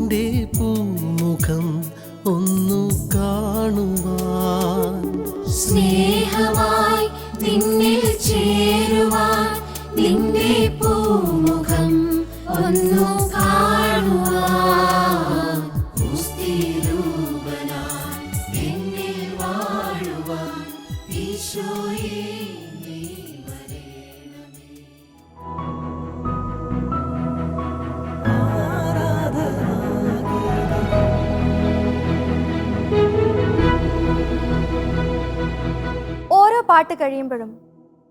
നിന്റെ പൂമുഖം ഒന്നു കാണുവാൻ സ്നേഹമായി നിന്നിൽ കഴിയുമ്പോഴും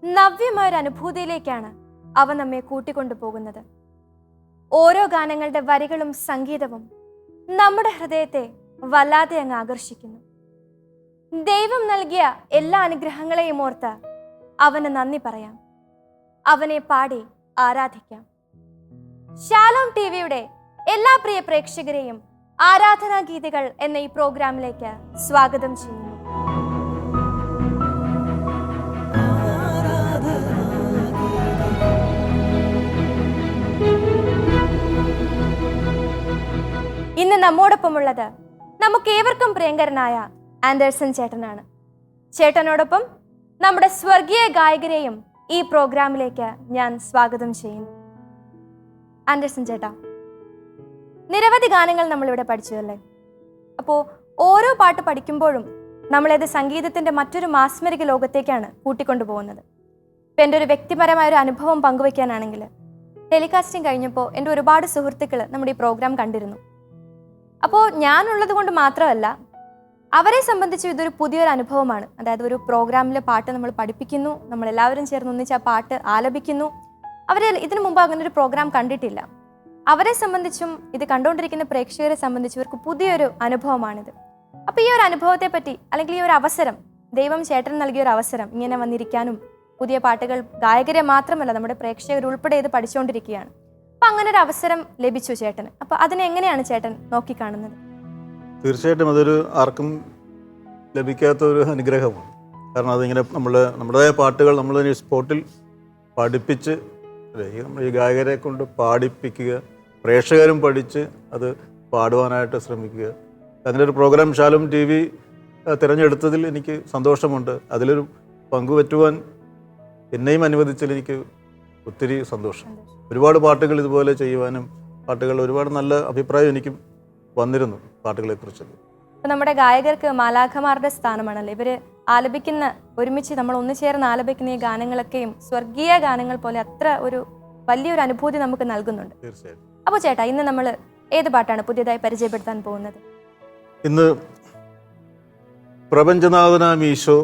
നവ്യമായ ഒരു അനുഭൂതിയിലേക്കാണ് അവ നമ്മെ കൂട്ടിക്കൊണ്ടുപോകുന്നത്. ഓരോ ഗാനങ്ങളുടെ വരികളും സംഗീതവും നമ്മുടെ ഹൃദയത്തെ വല്ലാതെ അങ്ങ് ആകർഷിക്കുന്നു. ദൈവം നൽകിയ എല്ലാ അനുഗ്രഹങ്ങളെയും ഓർത്ത് അവന് നന്ദി പറയാം. അവനെ പാടി ആരാധിക്കാം. ശാലോം ടി വിയുടെ എല്ലാ പ്രിയ പ്രേക്ഷകരെയും ആരാധനാ ഗീതികൾ എന്ന ഈ പ്രോഗ്രാമിലേക്ക് സ്വാഗതം ചെയ്യുന്നു. ഇന്ന് നമ്മോടൊപ്പമുള്ളത് നമുക്ക് ഏവർക്കും പ്രിയങ്കരനായ ആൻഡേഴ്സൺ ചേട്ടനാണ്. ചേട്ടനോടൊപ്പം നമ്മുടെ സ്വർഗീയ ഗായകരെയും ഈ പ്രോഗ്രാമിലേക്ക് ഞാൻ സ്വാഗതം ചെയ്യുന്നു. ആൻഡേഴ്സൺ ചേട്ടാ നിരവധി ഗാനങ്ങൾ നമ്മളിവിടെ പഠിച്ചു അല്ലേ അപ്പോൾ ഓരോ പാട്ട് പഠിക്കുമ്പോഴും നമ്മളത് സംഗീതത്തിന്റെ മറ്റൊരു മാസ്മരിക ലോകത്തേക്കാണ് കൂട്ടിക്കൊണ്ടുപോകുന്നത്. ഇപ്പം എന്റെ ഒരു വ്യക്തിപരമായ ഒരു അനുഭവം പങ്കുവയ്ക്കാനാണെങ്കിൽ ടെലികാസ്റ്റിംഗ് കഴിഞ്ഞപ്പോൾ എന്റെ ഒരുപാട് സുഹൃത്തുക്കൾ നമ്മുടെ ഈ പ്രോഗ്രാം കണ്ടിരുന്നു. അപ്പോൾ ഞാനുള്ളത് കൊണ്ട് മാത്രമല്ല അവരെ സംബന്ധിച്ച് ഇതൊരു പുതിയൊരു അനുഭവമാണ്. അതായത് ഒരു പ്രോഗ്രാമിലെ പാട്ട് നമ്മൾ പഠിപ്പിക്കുന്നു നമ്മൾ എല്ലാവരും ചേർന്ന് ഒന്നിച്ച് ആ പാട്ട് ആലപിക്കുന്നു. അവർ ഇതിനു മുമ്പ് അങ്ങനെ ഒരു പ്രോഗ്രാം കണ്ടിട്ടില്ല. അവരെ സംബന്ധിച്ചും ഇത് കണ്ടുകൊണ്ടിരിക്കുന്ന പ്രേക്ഷകരെ സംബന്ധിച്ചും ഇവർക്ക് പുതിയൊരു അനുഭവമാണിത്. അപ്പോൾ ഈ ഒരു അനുഭവത്തെ പറ്റി അല്ലെങ്കിൽ ഈ ഒരു അവസരം ദൈവം ചേട്ടൻ നൽകിയ ഒരു അവസരം ഇങ്ങനെ വന്നിരിക്കാനും പുതിയ പാട്ടുകൾ ഗായകരെ മാത്രമല്ല നമ്മുടെ പ്രേക്ഷകർ ഉൾപ്പെടെ ഇത് പഠിച്ചുകൊണ്ടിരിക്കുകയാണ്. അപ്പം അങ്ങനെ ഒരു അവസരം ലഭിച്ചു ചേട്ടന്. അപ്പോൾ അതിനെ എങ്ങനെയാണ് ചേട്ടൻ നോക്കിക്കാണുന്നത്? തീർച്ചയായിട്ടും അതൊരു ആർക്കും ലഭിക്കാത്ത ഒരു അനുഗ്രഹമാണ്. കാരണം അതിങ്ങനെ നമ്മൾ നമ്മുടേതായ പാട്ടുകൾ നമ്മൾ ഈ സ്പോട്ടിൽ പഠിപ്പിച്ച് നമ്മൾ ഈ ഗായകരെ കൊണ്ട് പാടിപ്പിക്കുക പ്രേക്ഷകരും പഠിച്ച് അത് പാടുവാനായിട്ട് ശ്രമിക്കുക. അങ്ങനെ ഒരു പ്രോഗ്രാം ശാലും ടി വി തിരഞ്ഞെടുത്തതിൽ എനിക്ക് സന്തോഷമുണ്ട്. അതിലൊരു പങ്കുപറ്റുവാൻ എന്നെയും അനുവദിച്ചതിൽ എനിക്ക് ഒത്തിരി സന്തോഷം. ഒരുപാട് പാട്ടുകൾ ഇതുപോലെ ചെയ്യുവാനും പാട്ടുകൾ ഒരുപാട് നല്ല അഭിപ്രായം എനിക്കും വന്നിരുന്നു പാട്ടുകളെക്കുറിച്ച് ഇപ്പം നമ്മുടെ ഗായകർക്ക് മാലാഖമാരുടെ സ്ഥാനമാണല്ലോ. ഇവർ ആലപിക്കുന്ന ഒരുമിച്ച് നമ്മൾ ഒന്നു ചേർന്ന് ആലപിക്കുന്ന ഈ ഗാനങ്ങളൊക്കെയും സ്വർഗീയ ഗാനങ്ങൾ പോലെ അത്ര ഒരു വലിയൊരു അനുഭൂതി നമുക്ക് നൽകുന്നുണ്ട്. തീർച്ചയായിട്ടും. അപ്പോൾ ചേട്ടാ ഇന്ന് നമ്മൾ ഏത് പാട്ടാണ് പുതിയതായി പരിചയപ്പെടുത്താൻ പോകുന്നത്? ഇന്ന് പ്രപഞ്ചനാഥനാം ഈശോ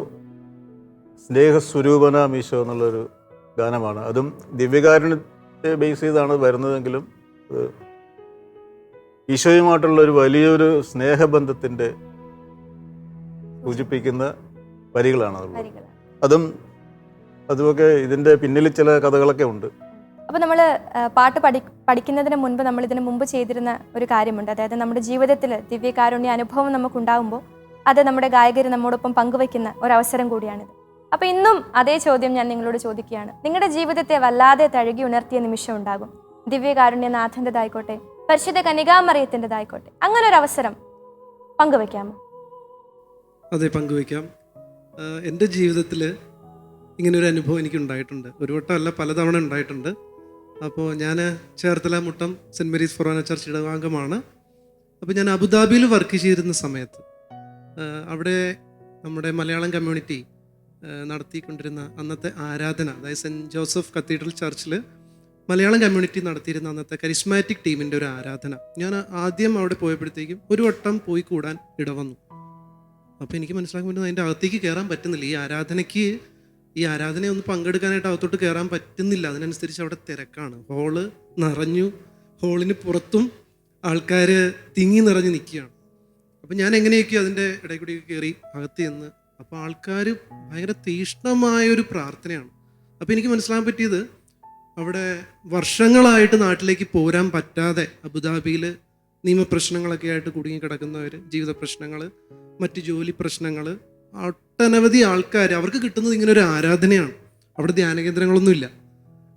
സ്നേഹസ്വരൂപനാം ഈശോ എന്നുള്ളൊരു ഗാനമാണ്. അതും ദിവ്യകാരുണ്യത്തെ ബേസ് ചെയ്താണ് വരുന്നതെങ്കിലും ഈശോയുമായിട്ടുള്ള ഒരു വലിയൊരു സ്നേഹബന്ധത്തിന്റെ സൂചിപ്പിക്കുന്ന വരികളാണ്. അത് അതും അതുമൊക്കെ ഇതിന്റെ പിന്നിൽ ചില കഥകളൊക്കെ ഉണ്ട്. അപ്പോൾ നമ്മൾ പാട്ട് പഠി പഠിക്കുന്നതിന് മുൻപ് നമ്മൾ ഇതിന് മുമ്പ് ചെയ്തിരുന്ന ഒരു കാര്യമുണ്ട്. അതായത് നമ്മുടെ ജീവിതത്തിൽ ദിവ്യകാരുണ്യ അനുഭവം നമുക്കുണ്ടാകുമ്പോൾ അത് നമ്മുടെ ഗായകർ നമ്മോടൊപ്പം പങ്കുവയ്ക്കുന്ന ഒരവസരം കൂടിയാണിത്. അപ്പോൾ ഇന്നും അതേ ചോദ്യം ഞാൻ നിങ്ങളോട് ചോദിക്കുകയാണ്. നിങ്ങളുടെ ജീവിതത്തെ വല്ലാതെ തഴുകി ഉണർത്തിയ നിമിഷം ഉണ്ടാകും. ദിവ്യകാരുണ്യനാഥന്റെതായിക്കോട്ടെ പരിശുദ്ധ കനികാമറിയത്തിന്റെതായിക്കോട്ടെ അങ്ങനെ ഒരു അവസരം പങ്കുവയ്ക്കാമോ അതെ പങ്കുവയ്ക്കാം ആഹ് എന്റെ ജീവിതത്തിൽ ഇങ്ങനെ ഒരു അനുഭവം എനിക്ക് ഉണ്ടായിട്ടുണ്ട് ഒരു വട്ടമല്ല പലതവണ ഉണ്ടായിട്ടുണ്ട്. അപ്പോൾ ഞാൻ Cherthala Muttam saint Mary's forane church ഇടവാംഗമാണ് അപ്പോൾ ഞാൻ അബുദാബിയിൽ വർക്ക് ചെയ്തിരുന്ന സമയത്ത് അവിടെ നമ്മുടെ മലയാളം കമ്മ്യൂണിറ്റി നടത്തിക്കൊണ്ടിരുന്ന അന്നത്തെ ആരാധന അതായത് സെന്റ് ജോസഫ് കത്തീഡ്രൽ ചർച്ചിൽ മലയാളം കമ്മ്യൂണിറ്റി നടത്തിയിരുന്ന അന്നത്തെ കരിസ്മാറ്റിക് ടീമിന്റെ ഒരു ആരാധന. ഞാൻ ആദ്യം അവിടെ പോയപ്പോഴത്തേക്കും ഒരു വട്ടം പോയി കൂടാൻ ഇടവന്നു. അപ്പോൾ എനിക്ക് മനസ്സിലാക്കാൻ പറ്റുന്നത് അതിന്റെ അകത്തേക്ക് കയറാൻ പറ്റുന്നില്ല. ഈ ആരാധനയ്ക്ക് ഈ ആരാധനയെ ഒന്ന് പങ്കെടുക്കാനായിട്ട് അകത്തോട്ട് കയറാൻ പറ്റുന്നില്ല. അതിനനുസരിച്ച് അവിടെ തിരക്കാണ്. ഹോൾ നിറഞ്ഞു ഹോളിന് പുറത്തും ആൾക്കാർ തിങ്ങി നിറഞ്ഞ് നിൽക്കുകയാണ്. അപ്പം ഞാൻ എങ്ങനെയൊക്കെയോ അതിന്റെ ഇടയിൽ കൂടി കയറി അകത്ത് ചെന്ന് അപ്പോൾ ആൾക്കാർ ഭയങ്കര തീഷ്ണമായ ഒരു പ്രാർത്ഥനയാണ്. അപ്പോൾ എനിക്ക് മനസ്സിലാക്കാൻ പറ്റിയത് അവിടെ വർഷങ്ങളായിട്ട് നാട്ടിലേക്ക് പോരാൻ പറ്റാതെ അബുദാബിയിൽ നിയമപ്രശ്നങ്ങളൊക്കെ ആയിട്ട് കുടുങ്ങി കിടക്കുന്നവർ ജീവിത പ്രശ്നങ്ങൾ മറ്റ് ജോലി പ്രശ്നങ്ങൾ ഒട്ടനവധി ആൾക്കാർ അവർക്ക് കിട്ടുന്നത് ഇങ്ങനെ ഒരു ആരാധനയാണ്. അവിടെ ധ്യാന കേന്ദ്രങ്ങളൊന്നുമില്ല.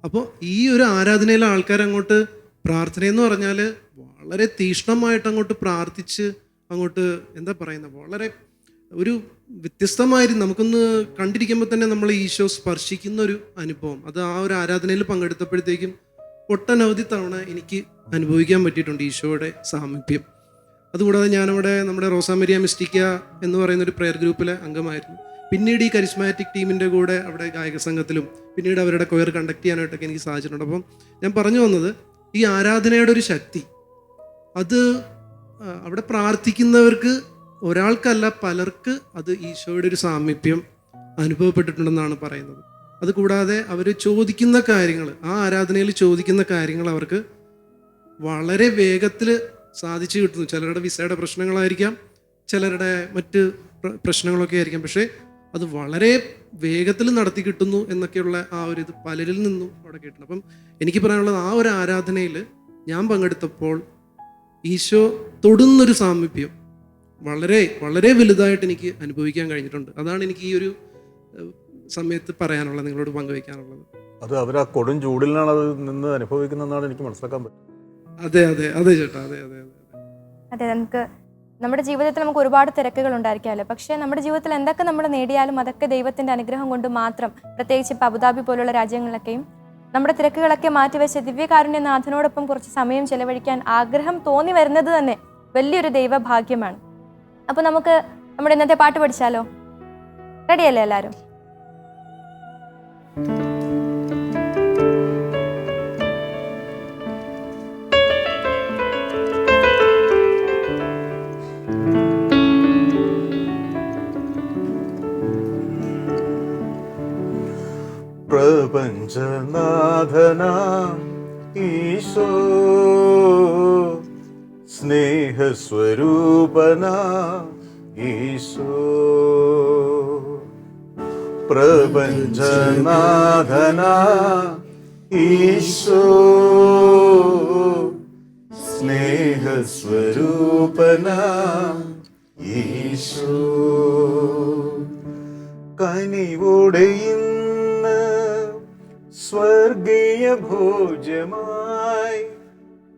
അപ്പോൾ ഈ ഒരു ആരാധനയിലെ ആൾക്കാർ അങ്ങോട്ട് പ്രാർത്ഥനയെന്ന് പറഞ്ഞാൽ വളരെ തീഷ്ണമായിട്ട് അങ്ങോട്ട് പ്രാർത്ഥിച്ച് അങ്ങോട്ട് എന്താ പറയുന്നത് വളരെ ഒരു വ്യത്യസ്തമായിരുന്നു നമുക്കൊന്ന് കണ്ടിരിക്കുമ്പോൾ തന്നെ നമ്മൾ ഈശോ സ്പർശിക്കുന്ന ഒരു അനുഭവം. അത് ആ ഒരു ആരാധനയിൽ പങ്കെടുത്തപ്പോഴത്തേക്കും ഒട്ടനവധി തവണ എനിക്ക് അനുഭവിക്കാൻ പറ്റിയിട്ടുണ്ട് ഈശോയുടെ സാമീപ്യം. അതുകൂടാതെ ഞാനവിടെ നമ്മുടെ റോസാമരിയ മിസ്റ്റിക്ക എന്ന് പറയുന്ന ഒരു പ്രെയർ ഗ്രൂപ്പിലെ അംഗമായിരുന്നു. പിന്നീട് ഈ കരിസ്മാറ്റിക് ടീമിന്റെ കൂടെ അവിടെ ഗായക സംഘത്തിലും പിന്നീട് അവരുടെ കൊയർ കണ്ടക്ട് ചെയ്യാനായിട്ടൊക്കെ എനിക്ക് സാധിച്ചിട്ടുണ്ട്. അപ്പം ഞാൻ പറഞ്ഞു വന്നത് ഈ ആരാധനയുടെ ഒരു ശക്തി അത് അവിടെ പ്രാർത്ഥിക്കുന്നവർക്ക് ഒരാൾക്കല്ല പലർക്ക് അത് ഈശോയുടെ ഒരു സാമീപ്യം അനുഭവപ്പെട്ടിട്ടുണ്ടെന്നാണ് പറയുന്നത്. അതുകൂടാതെ അവർ ചോദിക്കുന്ന കാര്യങ്ങൾ ആ ആരാധനയിൽ ചോദിക്കുന്ന കാര്യങ്ങൾ അവർക്ക് വളരെ വേഗത്തിൽ സാധിച്ചു കിട്ടുന്നു. ചിലരുടെ വിസയുടെ പ്രശ്നങ്ങളായിരിക്കാം ചിലരുടെ മറ്റ് പ്രശ്നങ്ങളൊക്കെ ആയിരിക്കാം. പക്ഷേ അത് വളരെ വേഗത്തിൽ നടത്തി കിട്ടുന്നു എന്നൊക്കെയുള്ള ആ ഒരു ഇത് പലരിൽ നിന്നും അവിടെ കിട്ടുന്നു അപ്പം എനിക്ക് പറയാനുള്ളത് ആ ഒരു ആരാധനയിൽ ഞാൻ പങ്കെടുത്തപ്പോൾ ഈശോ തൊടുന്നൊരു സാമീപ്യം വളരെ വളരെ വലുതായിട്ട് എനിക്ക് അനുഭവിക്കാൻ കഴിഞ്ഞിട്ടുണ്ട്. അതാണ് എനിക്ക് ഈ ഒരു സമയത്ത് പറയാനുള്ളത് നിങ്ങളോട് പങ്കുവയ്ക്കാനുള്ളത് അത് അവർ ആ കൊടും ചൂടിലാണ് അത് നിന്ന് അനുഭവിക്കുന്നതെന്നാണ് എനിക്ക് മനസ്സിലാക്കാൻ പറ്റും അതെ അതെ അതെ ചേട്ടാ അതെ അതെ അതെ. അതെ നമുക്ക് നമ്മുടെ ജീവിതത്തിൽ നമുക്ക് ഒരുപാട് തിരക്കുകൾ ഉണ്ടായിരിക്കാമല്ലോ. പക്ഷേ നമ്മുടെ ജീവിതത്തിൽ എന്തൊക്കെ നമ്മൾ നേടിയാലും അതൊക്കെ ദൈവത്തിന്റെ അനുഗ്രഹം കൊണ്ട് മാത്രം പ്രത്യേകിച്ച് ഇപ്പോൾ അബുദാബി പോലുള്ള രാജ്യങ്ങളിലൊക്കെയും നമ്മുടെ തിരക്കുകളൊക്കെ മാറ്റിവെച്ച് ദിവ്യകാരുണ്യനാഥനോടൊപ്പം കുറച്ച് സമയം ചെലവഴിക്കാൻ ആഗ്രഹം തോന്നി വരുന്നത് തന്നെ വലിയൊരു ദൈവഭാഗ്യമാണ്. അപ്പോൾ നമുക്ക് നമ്മുടെ ഇന്നത്തെ പാട്ട് പഠിച്ചാലോ? റെഡിയല്ലേ എല്ലാവരും പ്രപഞ്ചനാഥന ഈശോ. സ്നേഹസ്വരൂപന ഈശോ. പ്രപഞ്ചനാഥന ഈശോ. സ്നേഹസ്വരൂപന ഈശോ. കനിവോടെ സ്വർഗീയ ഭോജമായി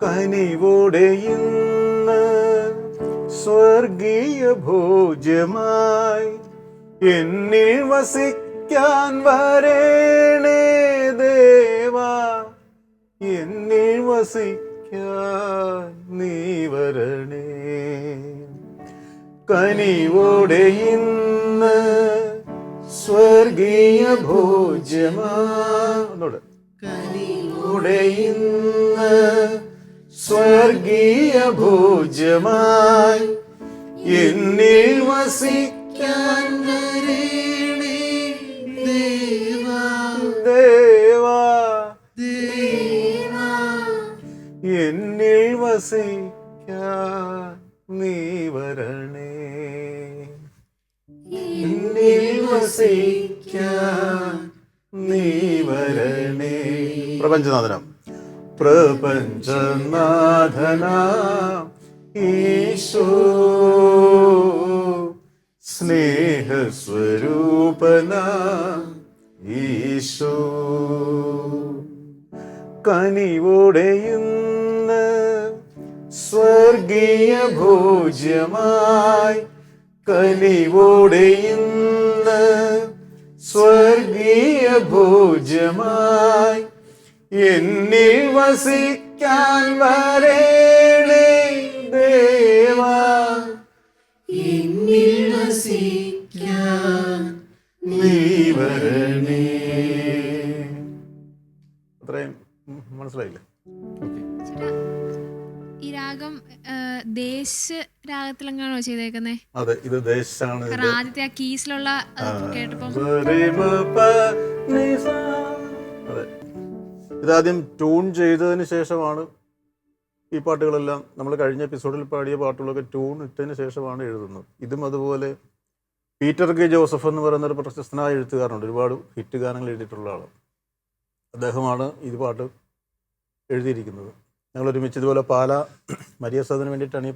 കനിവോടെ ഇന്ന് സ്വർഗീയ ഭോജമായി എന്നിൽ വസിക്കാൻ വരേണേ ദേവാ. എന്നിൽ വസിക്കാൻ നീ വരണേ. കനിവോടെ ഇന്ന് സ്വർഗീയ ഒന്നൂടെ കനിവോടെ ഇന്ന് സ്വർഗീയ ഭോജ്യമായി എന്നിൽ വസിക്കാൻ എന്നിൽ വസിക്കാൻ നീ വരണേ. എന്നിൽ വസിക്കാൻ നീ വരണേ. പ്രപഞ്ചനാഥനം. പ്രപഞ്ചനാഥന ഈശോ. സ്നേഹസ്വരൂപന ഈശോ. കനിവോടെയുന്ന സ്വർഗീയ ഭോജ്യമായി കനിവോടെയുന്ന സ്വർഗീയ ഭോജ്യമായി എന്നിൽ വസിക്കാൻ വരേണേ ദേവ. എന്നിൽ വസിക്കാൻ നീ വരണേ. അത്രയും മനസ്സിലായില്ലേ? ഈ രാഗം ദേശ് രാഗത്തിലെങ്ങാണോ ചെയ്തേക്കുന്നേ? അതെ ഇത് ദേശാണ് ആദ്യത്തെ ആ കീസിലുള്ള കേട്ടപ്പോ കേട്ടപ്പം അതെ. ഇതാദ്യം ട്യൂൺ ചെയ്തതിന് ശേഷമാണ് ഈ പാട്ടുകളെല്ലാം നമ്മൾ കഴിഞ്ഞ എപ്പിസോഡിൽ പാടിയ പാട്ടുകളൊക്കെ ട്യൂൺ ഇട്ടതിന് ശേഷമാണ് എഴുതുന്നത്. ഇതും അതുപോലെ പീറ്റർ കെ ജോസഫ് എന്ന് പറയുന്ന ഒരു പ്രശസ്തനായ എഴുത്തുകാരനുണ്ട്. ഒരുപാട് ഹിറ്റ് ഗാനങ്ങൾ എഴുതിയിട്ടുള്ള ആൾ അദ്ദേഹമാണ് ഇത് പാട്ട് എഴുതിയിരിക്കുന്നത്. ഞങ്ങൾ ഒരുമിച്ച് ഇതുപോലെ പാല മരിയ വേണ്ടിയിട്ടാണ് ഈ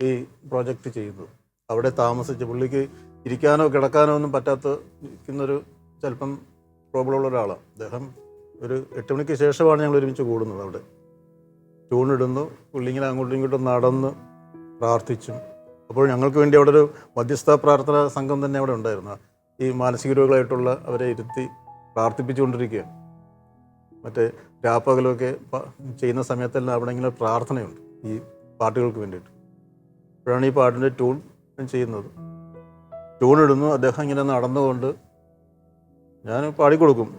ഈ പ്രോജക്റ്റ് ചെയ്യുന്നത്. അവിടെ താമസിച്ച് പുള്ളിക്ക് ഇരിക്കാനോ കിടക്കാനോ ഒന്നും പറ്റാത്ത ഇരിക്കുന്നൊരു ചിലപ്പം പ്രോബ്ലം ഉള്ള ഒരാളാണ്. അദ്ദേഹം ഒരു എട്ട് മണിക്ക് ശേഷമാണ് ഞങ്ങൾ ഒരുമിച്ച് കൂടുന്നത് അവിടെ. ട്യൂണിടുന്നു പുള്ളിങ്ങനെ അങ്ങോട്ടും ഇങ്ങോട്ടും നടന്ന് പ്രാർത്ഥിച്ചും. അപ്പോൾ ഞങ്ങൾക്ക് വേണ്ടി അവിടെ ഒരു മധ്യസ്ഥ പ്രാർത്ഥന സംഘം തന്നെ അവിടെ ഉണ്ടായിരുന്നു. ഈ മാനസിക രോഗികളായിട്ടുള്ള അവരെ ഇരുത്തി പ്രാർത്ഥിപ്പിച്ചുകൊണ്ടിരിക്കുകയാണ്. മറ്റേ രാപ്പകലൊക്കെ ചെയ്യുന്ന സമയത്തെല്ലാം അവിടെ ഇങ്ങനെ പ്രാർത്ഥനയുണ്ട് ഈ പാട്ടുകൾക്ക് വേണ്ടിയിട്ട്. അപ്പോഴാണ് ഈ പാട്ടിന്റെ ട്യൂൺ ചെയ്യുന്നത്. ട്യൂൺ ഇടുന്നു അദ്ദേഹം ഇങ്ങനെ നടന്നുകൊണ്ട് ഞാൻ പാടിക്കൊടുക്കും.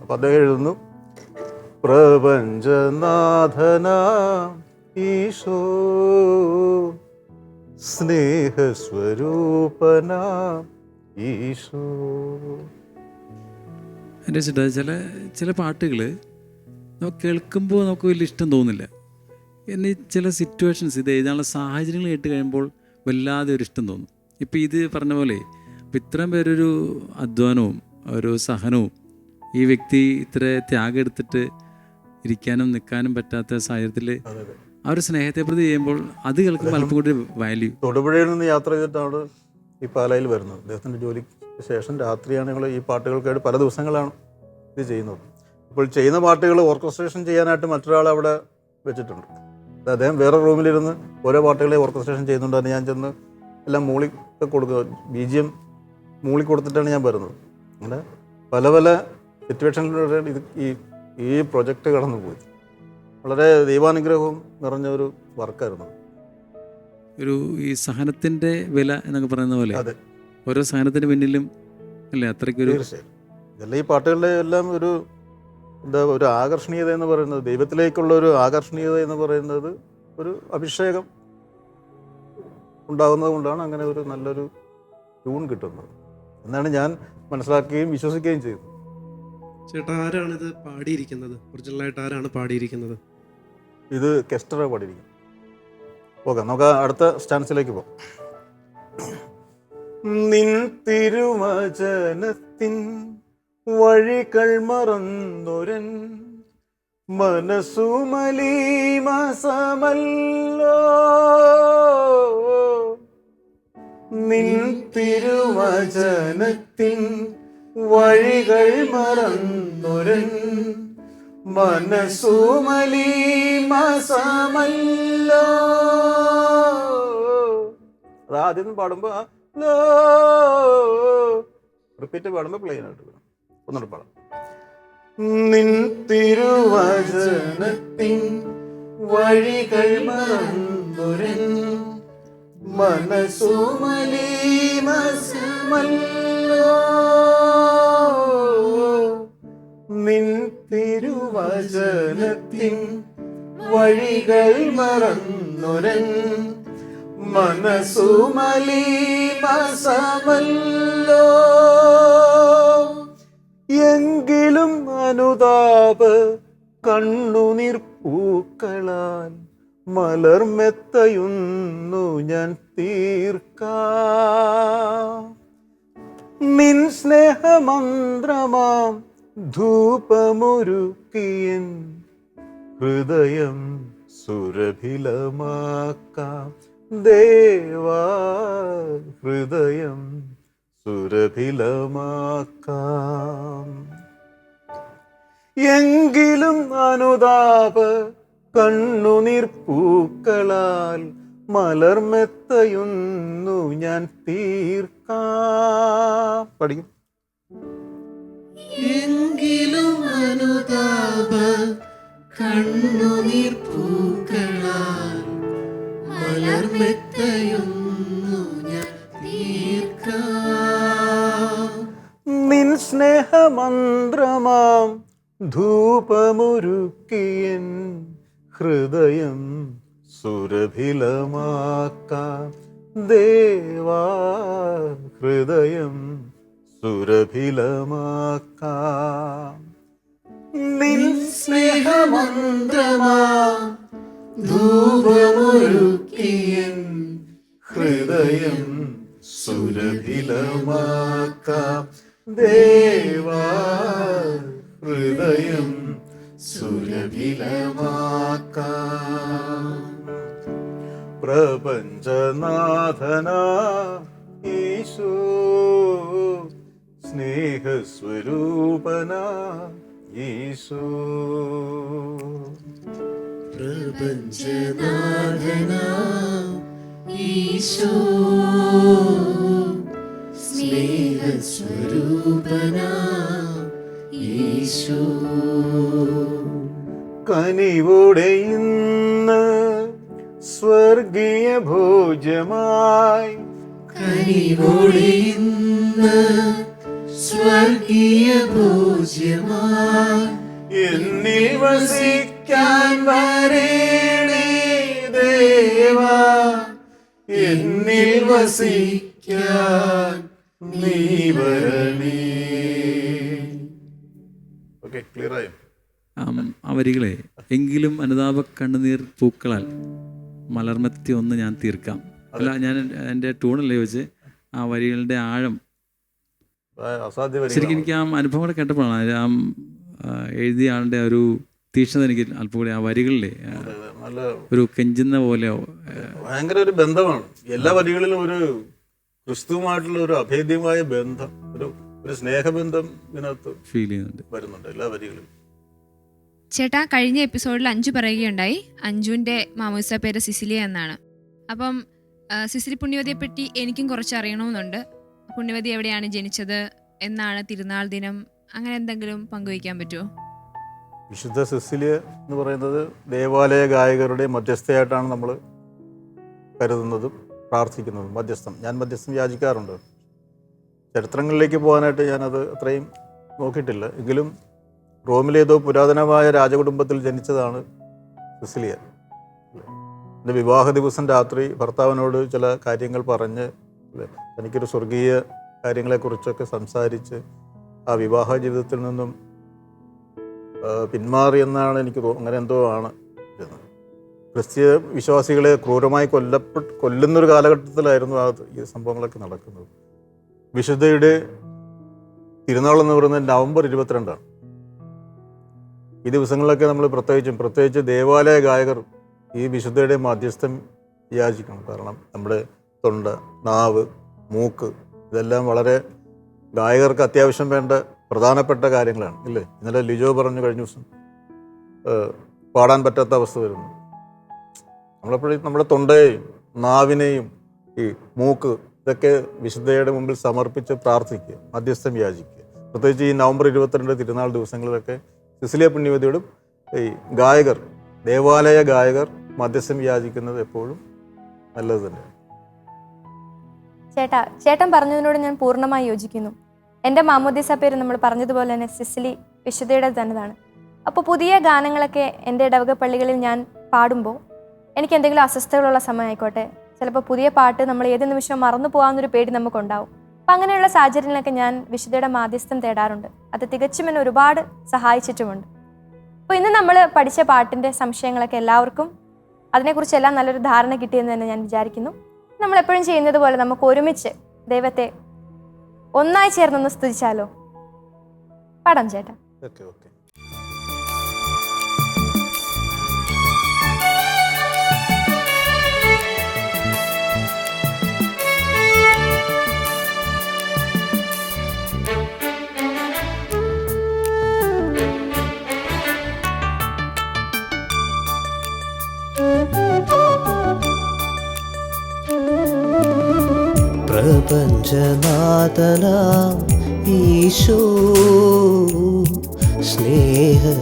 അപ്പൊ അദ്ദേഹം എഴുതുന്നു. പ്രപഞ്ചനാഥന ഈശോ സ്നേഹസ്വരൂപന ഈശോ. എന്റെ ചില ചില പാട്ടുകൾ നമുക്ക് കേൾക്കുമ്പോൾ നമുക്ക് വലിയ ഇഷ്ടം തോന്നില്ല. എന്നീ ചില സിറ്റുവേഷൻസ് ഇത് എഴുതാനുള്ള സാഹചര്യങ്ങൾ കേട്ട് കഴിയുമ്പോൾ വല്ലാതെ ഒരു ഇഷ്ടം തോന്നും. ഇപ്പം ഇത് പറഞ്ഞ പോലെ ഇപ്പം ഇത്രയും പേരൊരു അധ്വാനവും ഒരു സഹനവും ഈ വ്യക്തി ഇത്ര ത്യാഗം എടുത്തിട്ട് ഇരിക്കാനും നിൽക്കാനും പറ്റാത്ത സാഹചര്യത്തിൽ ആ ഒരു സ്നേഹത്തെ പ്രതി ചെയ്യുമ്പോൾ അത് കേൾക്കുമ്പോൾ അല്പം കൂടി വാല്യൂ തൊടുപുഴയിൽ നിന്ന് യാത്ര ചെയ്തിട്ടാണ് ഈ പാലയിൽ വരുന്നത്. അദ്ദേഹത്തിന്റെ ജോലിക്ക് ശേഷം രാത്രിയാണ് ഞങ്ങൾ ഈ പാട്ടുകൾക്കായിട്ട് പല ദിവസങ്ങളാണ് ഇത് ചെയ്യുന്നത്. ഇപ്പോൾ ചെയ്യുന്ന പാട്ടുകൾ ഓർക്കസ്ട്രേഷൻ ചെയ്യാനായിട്ട് മറ്റൊരാൾ അവിടെ വെച്ചിട്ടുണ്ട്. അദ്ദേഹം വേറെ റൂമിലിരുന്ന് ഓരോ പാട്ടുകളെ ഓർക്കസ്ട്രേഷൻ ചെയ്യുന്നുണ്ട്. തന്നെ ഞാൻ ചെന്ന് എല്ലാം മൂളി കൊടുക്കുക. ബി ജി എം മൂളി കൊടുത്തിട്ടാണ് ഞാൻ വരുന്നത്. അങ്ങനെ പല പല സിറ്റുവേഷനിലൂടെ ഇത് ഈ ഈ പ്രൊജക്റ്റ് കടന്നു പോയി. വളരെ ദൈവാനുഗ്രഹവും നിറഞ്ഞ ഒരു വർക്കായിരുന്നു. ഒരു ഈ സഹനത്തിന്റെ വില എന്നൊക്കെ പറയുന്ന പോലെ അതെ. ഓരോ സഹനത്തിന് പിന്നിലും അല്ലേ? അത്രയ്ക്കൊരു തീർച്ചയായും. ഇതെല്ലാം ഈ പാട്ടുകളുടെ എല്ലാം ഒരു എന്താ ഒരു ആകർഷണീയത എന്ന് പറയുന്നത്? ദൈവത്തിലേക്കുള്ള ഒരു ആകർഷണീയത എന്ന് പറയുന്നത് ഒരു അഭിഷേകം ഉണ്ടാകുന്നത് കൊണ്ടാണ് അങ്ങനെ ഒരു നല്ലൊരു ട്യൂൺ കിട്ടുന്നത്. എന്നാണ് ഞാൻ മനസ്സിലാക്കുകയും വിശ്വസിക്കുകയും ചെയ്തത് ചേട്ടാ ആരാണ് ഇത് പാടിയിരിക്കുന്നത്? ഒറിജിനലായിട്ട് ആരാണ് പാടിയിരിക്കുന്നത്? ഇത് കെസ്റ്ററ പാടിയിരിക്കുന്നു. ഓക്കെ നമുക്ക് അടുത്ത സ്റ്റാൻസിലേക്ക് പോകാം. നിൻ തിരുവചനത്തിൻ വഴികൾ മറന്നൊരൻ മനസ്സുമലീമസമല്ലോ. നിൻ തിരുവചനത്തിൻ വഴികൾ മറന്നൊരൻ മനസ്സു മലീമസമല്ലോ ആദ്യം പാടുമ്പോ റിപ്പീറ്റ് പാടുമ്പോ പ്ലെയിൻ ആയിട്ട്. ഒന്നുകൂടെ പാടാം നിൻ തിരുവചനത്തിൻ വഴികൾ മറന്നൊരൻ മനസ്സുമലീമസമല്ലോ നിൻ തിരുവചനത്തിൻ വഴികൾ എങ്കിലും അനുതാപ കണ്ണുനീർ പൂക്കളാൽ മലർമെത്തയുന്നു ഞാൻ തീർക്കാം. നിൻ സ്നേഹമന്ത്രമാം ധൂപമൊരുക്കിയൻ ഹൃദയം സുരഭിലമാക്കാം. ദേവാ ഹൃദയം സുരഭിലമാക്കാം. എങ്കിലും അനുതാപ കണ്ണുനീർ പൂക്കളാൽ മലർമെത്തയുന്നു ഞാൻ തീർക്കാം. പഠിക്കും. എങ്കിലും അനുതാപ മലർമെത്തയൊന്നു നിൻ സ്നേഹമന്ത്രമാം ധൂപമൊരുക്കിയൻ ഹൃദയം സുരഭിലമാക്കാം. ദേവാ ഹൃദയം സുരഭിലമാക്കാം. നിൻ സ്നേഹമന്ത്രമാ ധൂപമൊരുക്കിയൻ ഹൃദയം സുരഭിലമാക്കാം. ദേവാ ഹൃദയം സുരഭിലമാക്കാം. പ്രപഞ്ചനാഥന ഈശോ സ്നേഹസ്വരൂപന ഈശോ പ്രപഞ്ചനാഥന ഈശോ സ്നേഹസ്വരൂപന ഈശോ. സ്വർഗീയ ഭോജമായി കനിവുടയുന്ന സ്വർഗീയ ഭോജമായി എന്നിൽ വസിക്കാൻ വരേണേ എന്നിൽ വസിക്കാൻ നീ വരണേ. ഓക്കെ ക്ലിയർ ആയോ? ആം, ആ വരികളെ എങ്കിലും അനുതാപ കണ്ണുനീർ പൂക്കളാൽ മലർമത്തി ഒന്ന് ഞാൻ തീർക്കാം. അല്ല ഞാൻ എന്റെ ട്യൂണല്ലേ വെച്ച് ആ വരികളുടെ ആഴം. ശരിക്കും. എനിക്ക് ആ അനുഭവം കൂടെ കേട്ടപ്പോഴാണ് ആ എഴുതിയ ആളുടെ ഒരു തീക്ഷ്ണത എനിക്ക് അല്പം കൂടി ആ വരികളിലെ നല്ല ഒരു കെഞ്ചുന്ന പോലെ ഭയങ്കര ഒരു ബന്ധമാണ്. എല്ലാ വരികളിലും ഒരു ക്രിസ്തുവുമായിട്ടുള്ള ഒരു അഭേദ്യമായ ബന്ധം ഒരു ഒരു സ്നേഹബന്ധം ഇതിനകത്ത് ഫീൽ ചെയ്യുന്നുണ്ട്. വരുന്നുണ്ട് എല്ലാ വരികളിലും. ചേട്ടാ കഴിഞ്ഞ എപ്പിസോഡിൽ അഞ്ചു പറയുകയുണ്ടായി. അഞ്ജുവിന്റെ മാമോസ പേര് സിസിലിയ എന്നാണ്. അപ്പം സിസിലി പുണ്യവതിയെ പറ്റി എനിക്കും കുറച്ച് അറിയണമെന്നുണ്ട്. പുണ്യവതി എവിടെയാണ് ജനിച്ചത്? എന്നാണ് തിരുനാൾ ദിനം. അങ്ങനെ എന്തെങ്കിലും പങ്കുവയ്ക്കാൻ പറ്റുമോ? വിശുദ്ധ സിസിലിയ എന്ന് പറയുന്നത് ദേവാലയ ഗായകരുടെ മധ്യസ്ഥയായിട്ടാണ് നമ്മൾ കരുതുന്നതും പ്രാർത്ഥിക്കുന്നതും മധ്യസ്ഥം. ഞാൻ മധ്യസ്ഥം യാചിക്കാറുണ്ട്. ചരിത്രങ്ങളിലേക്ക് പോകാനായിട്ട് ഞാനത് അത്രയും നോക്കിയിട്ടില്ല. എങ്കിലും റോമിലേതോ പുരാതനമായ രാജകുടുംബത്തിൽ ജനിച്ചതാണ് സിസിലിയ. എന്റെ വിവാഹ ദിവസം രാത്രി ഭർത്താവിനോട് ചില കാര്യങ്ങൾ പറഞ്ഞ് തനിക്കൊരു സ്വർഗീയ കാര്യങ്ങളെക്കുറിച്ചൊക്കെ സംസാരിച്ച് ആ വിവാഹ ജീവിതത്തിൽ നിന്നും ആ, പിന്മാറി എന്നാണ് എനിക്ക് അങ്ങനെ എന്തോ ആണ് ക്രിസ്ത്യ വിശ്വാസികളെ ക്രൂരമായി കൊല്ലപ്പെട്ട് കൊല്ലുന്നൊരു കാലഘട്ടത്തിലായിരുന്നു ആ ഈ സംഭവങ്ങളൊക്കെ നടക്കുന്നത്. വിശുദ്ധയുടെ തിരുനാൾ എന്ന് പറയുന്നത് നവംബർ ഇരുപത്തിരണ്ടാണ്. ഈ ദിവസങ്ങളിലൊക്കെ നമ്മൾ പ്രത്യേകിച്ചും പ്രത്യേകിച്ച് ദേവാലയ ഗായകർ ഈ വിശുദ്ധയുടെ മധ്യസ്ഥം യാചിക്കണം കാരണം നമ്മുടെ തൊണ്ട നാവ് മൂക്ക് ഇതെല്ലാം വളരെ ഗായകർക്ക് അത്യാവശ്യം വേണ്ട പ്രധാനപ്പെട്ട കാര്യങ്ങളാണ് ഇല്ലേ? ഇന്നലെ ലിജോ പറഞ്ഞു കഴിഞ്ഞ ദിവസം പാടാൻ പറ്റാത്ത അവസ്ഥ വരുന്നു. നമ്മളെപ്പോഴും നമ്മുടെ തൊണ്ടയെയും നാവിനെയും ഈ മൂക്ക് ഇതൊക്കെ വിശുദ്ധയുടെ മുമ്പിൽ സമർപ്പിച്ച് പ്രാർത്ഥിക്കുക മധ്യസ്ഥം യാചിക്കുക. പ്രത്യേകിച്ച് ഈ നവംബർ ഇരുപത്തിരണ്ട് തിരുനാൾ ദിവസങ്ങളിലൊക്കെ സിസിലിയ പുണ്യവതിയോടും ഈ ഗായകർ ദേവാലയ ഗായകർ മധ്യസ്ഥം യാചിക്കുന്നത് എപ്പോഴും നല്ലത് തന്നെയാണ്. ചേട്ടാ ചേട്ടൻ പറഞ്ഞതിനോട് ഞാൻ പൂർണമായി യോജിക്കുന്നു. എന്റെ മാമോദിസ പേര് നമ്മൾ പറഞ്ഞതുപോലെ തന്നെ സിസിലി വിശുദ്ധയുടെ തന്നതാണ്. അപ്പോൾ പുതിയ ഗാനങ്ങളൊക്കെ എന്റെ ഇടവക പള്ളികളിൽ ഞാൻ പാടുമ്പോൾ എനിക്ക് എന്തെങ്കിലും അസ്വസ്ഥതകളുള്ള സമയമായിക്കോട്ടെ ചിലപ്പോൾ പുതിയ പാട്ട് നമ്മൾ ഏത് നിമിഷവും മറന്നു പോകാമെന്നൊരു പേടി നമുക്കുണ്ടാവും. അപ്പം അങ്ങനെയുള്ള സാഹചര്യങ്ങളൊക്കെ ഞാൻ വിശുദ്ധയുടെ മാധ്യസ്ഥം തേടാറുണ്ട്. അത് തികച്ചും എന്നെ ഒരുപാട് സഹായിച്ചിട്ടുമുണ്ട്. അപ്പോൾ ഇന്ന് നമ്മൾ പഠിച്ച പാട്ടിന്റെ സംശയങ്ങളൊക്കെ എല്ലാവർക്കും അതിനെക്കുറിച്ചെല്ലാം നല്ലൊരു ധാരണ കിട്ടിയെന്ന് തന്നെ ഞാൻ വിചാരിക്കുന്നു. നമ്മളെപ്പോഴും ചെയ്യുന്നത് പോലെ നമുക്ക് ഒരുമിച്ച് ദൈവത്തെ ഒന്നായി ചേർന്നൊന്ന് സ്തുതിച്ചാലോ? പാടാം ചേട്ടാ. ഓക്കെ ഈശോ. സ്നേഹസ്വരൂപനാം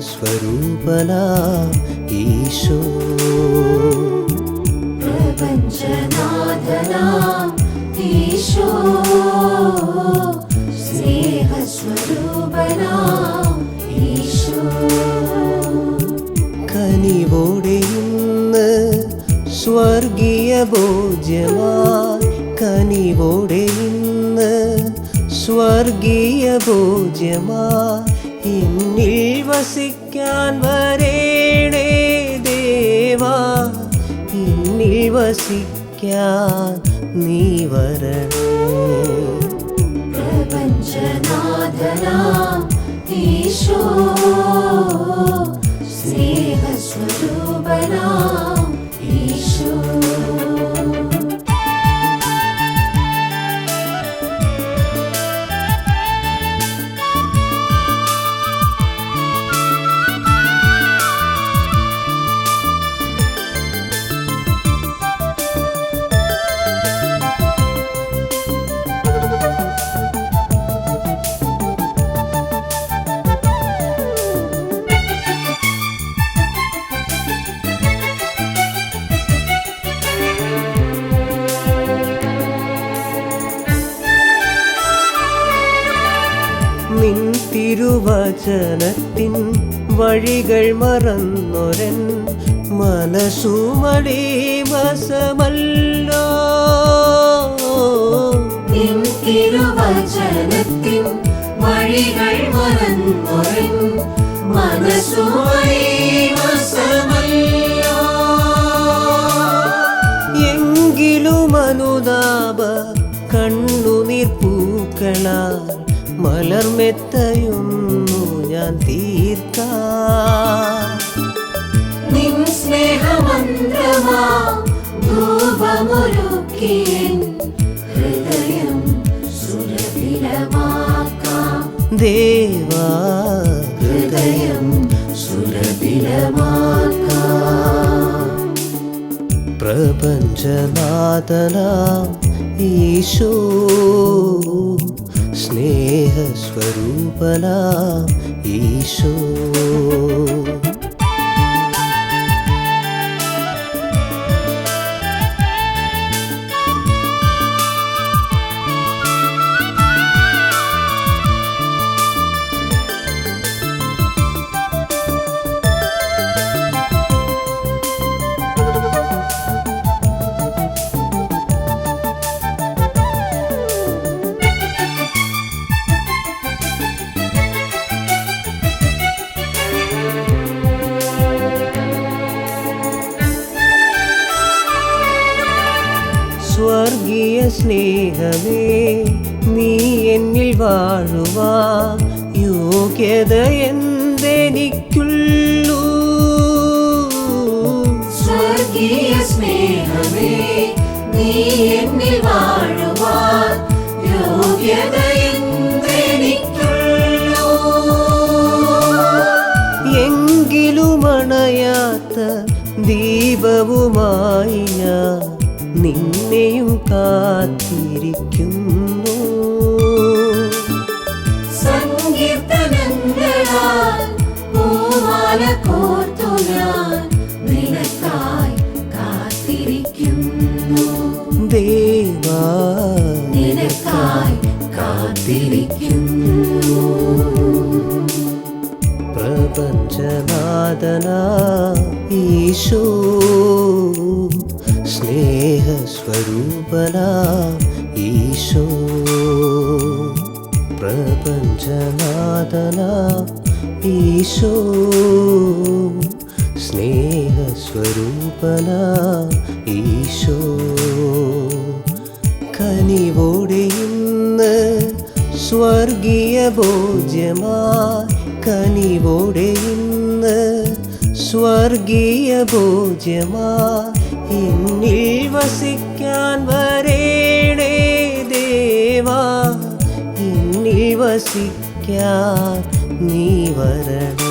ഭോജ്യമായി എന്നിൽ വസിക്കാൻ വരേണേ ദേവാ. എന്നിൽ വസിക്കാൻ നീ വരണേ. പ്രപഞ്ചനാഥനാം ഈശോ സ്നേഹസ്വരൂപനാം. തിരുവചനത്തിൻ വഴികൾ മറന്നൊരൻ മനസുമടി വസമല്ലോ തിരുവചനത്തിൻ വഴികൾ മറന്നൊരൻ മനസുമടി എങ്കിലും അനുതാപ കണ്ണുനീർ പൂക്കളാൽ മലർമെത്തയൊന്നു ഞാൻ തീർക്കാം. നിൻ സ്നേഹമന്ത്രമാ ധൂപമൊരുക്കിയൻ ഹൃദയം സുരഭിലമാക്കാം. ദേവാ ഹൃദയം സുരഭിലമാക്കാം. പ്രപഞ്ചനാഥനാം ഈശോ സ്നേഹസ്വരൂപനാം ഈശോ. സ്നേഹമേ നീ എന്നിൽ വാഴുവാ. യോഗ്യത എന്തെനിക്കുള്ളൂ ദേവാ. നിനക്കായി കാത്തിരിക്കുന്നു. പ്രപഞ്ചനാഥനാ ഈശോ. സ്നേഹസ്വരൂപനാ ഈശോ. പ്രപഞ്ചനാഥനാ ഈശോ. സ്നേഹസ്വരൂപനാ ഈശോ. കനിവോടെ സ്വർഗീയ ഭോജ്യമായി കനിവോടെ സ്വർഗീയ ഭോജ്യമായി എന്നിൽ വസിക്കാൻ വരേണേ ദേവാ. എന്നിൽ വസിക്കാൻ നീ വരണേ.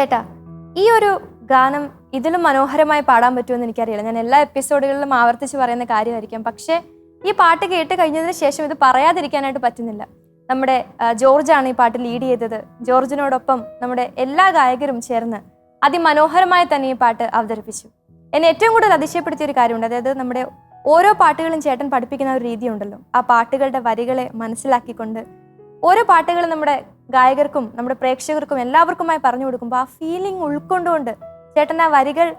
ചേട്ടാ ഈ ഒരു ഗാനം ഇതിലും മനോഹരമായി പാടാൻ പറ്റുമെന്ന് എനിക്കറിയില്ല. ഞാൻ എല്ലാ എപ്പിസോഡുകളിലും ആവർത്തിച്ച് പറയുന്ന കാര്യമായിരിക്കാം. പക്ഷേ ഈ പാട്ട് കേട്ട് കഴിഞ്ഞതിന് ശേഷം ഇത് പറയാതിരിക്കാനായിട്ട് പറ്റുന്നില്ല. നമ്മുടെ ജോർജാണ് ഈ പാട്ട് ലീഡ് ചെയ്തത്. ജോർജിനോടൊപ്പം നമ്മുടെ എല്ലാ ഗായകരും ചേർന്ന് അതിമനോഹരമായി തന്നെ ഈ പാട്ട് അവതരിപ്പിച്ചു. എന്നെ ഏറ്റവും കൂടുതൽ അതിശയപ്പെടുത്തിയ ഒരു കാര്യമുണ്ട്. അതായത് നമ്മുടെ ഓരോ പാട്ടുകളും ചേട്ടൻ പഠിപ്പിക്കുന്ന ഒരു രീതിയുണ്ടല്ലോ. ആ പാട്ടുകളുടെ വരികളെ മനസ്സിലാക്കിക്കൊണ്ട് ഓരോ പാട്ടുകൾ നമ്മുടെ ഗായകർക്കും നമ്മുടെ പ്രേക്ഷകർക്കും എല്ലാവർക്കുമായി പറഞ്ഞു കൊടുക്കുമ്പോൾ ആ ഫീലിംഗ് ഉൾക്കൊണ്ടുകൊണ്ട് ചേട്ടൻ ആ വരികൾ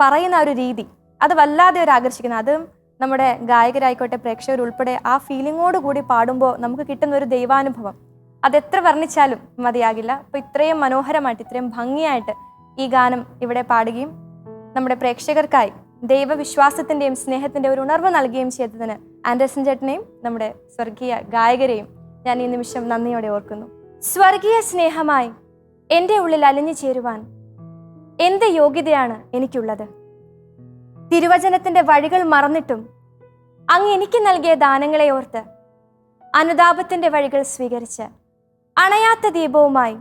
പറയുന്ന ഒരു രീതി അത് വല്ലാതെ ഒരു ആകർഷിക്കുന്നു. അതും നമ്മുടെ ഗായകരായിക്കോട്ടെ പ്രേക്ഷകർ ഉൾപ്പെടെ ആ ഫീലിങ്ങോട് കൂടി പാടുമ്പോൾ നമുക്ക് കിട്ടുന്ന ഒരു ദൈവാനുഭവം. അത് എത്ര വർണിച്ചാലും മതിയാകില്ല. അപ്പോൾ ഇത്രയും മനോഹരമായിട്ട് ഇത്രയും ഭംഗിയായിട്ട് ഈ ഗാനം ഇവിടെ പാടുകയും നമ്മുടെ പ്രേക്ഷകർക്കായി ദൈവവിശ്വാസത്തിന്റെയും സ്നേഹത്തിന്റെ ഒരു ഉണർവ് നൽകുകയും ചെയ്തതിന് ആൻഡേഴ്സൺ ചേട്ടനെയും നമ്മുടെ സ്വർഗീയ ഗായകരെയും ഞാൻ ഈ നിമിഷം നന്ദിയോടെ ഓർക്കുന്നു. സ്വർഗീയ സ്നേഹമായി എന്റെ ഉള്ളിൽ അലിഞ്ഞു ചേരുവാൻ എന്ത് യോഗ്യതയാണ് എനിക്കുള്ളത്? തിരുവചനത്തിന്റെ വഴികൾ മറന്നിട്ടും അങ്ങ് എനിക്ക് നൽകിയ ദാനങ്ങളെ ഓർത്ത് അനുതാപത്തിന്റെ വഴികൾ സ്വീകരിച്ച് അണയാത്ത ദീപവുമായി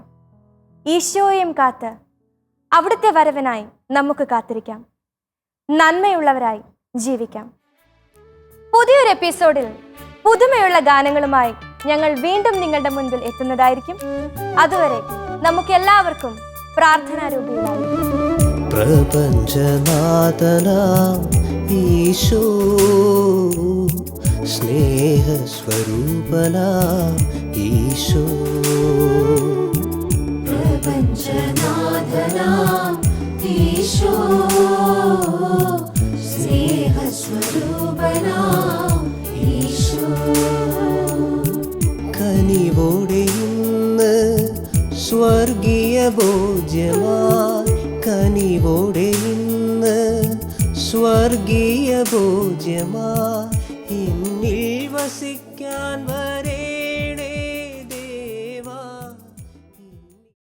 ഈശോയും കാത്ത് അവിടുത്തെ വരവനായി നമുക്ക് കാത്തിരിക്കാം. നന്മയുള്ളവരായി ജീവിക്കാം. പുതിയൊരു എപ്പിസോഡിൽ പുതുമയുള്ള ഗാനങ്ങളുമായി ഞങ്ങൾ വീണ്ടും നിങ്ങളുടെ മുൻപിൽ എത്തുന്നതായിരിക്കും. അതുവരെ നമുക്ക് എല്ലാവർക്കും പ്രാർത്ഥനാരൂപിയിലായി പ്രപഞ്ചനാഥനാം ഈശോ സ്നേഹസ്വരൂപനാം ഈശോ. പ്രപഞ്ചനാഥനാം ഈശോ സ്നേഹസ്വരൂപനാം കനിവോടെ ഇന്ന് സ്വർഗീയ ഭോജ്യമായി കനിവോടെയുന്ന് സ്വർഗീയ ഭോജ്യമായി എന്നിൽ വസിക്കാൻ വരേ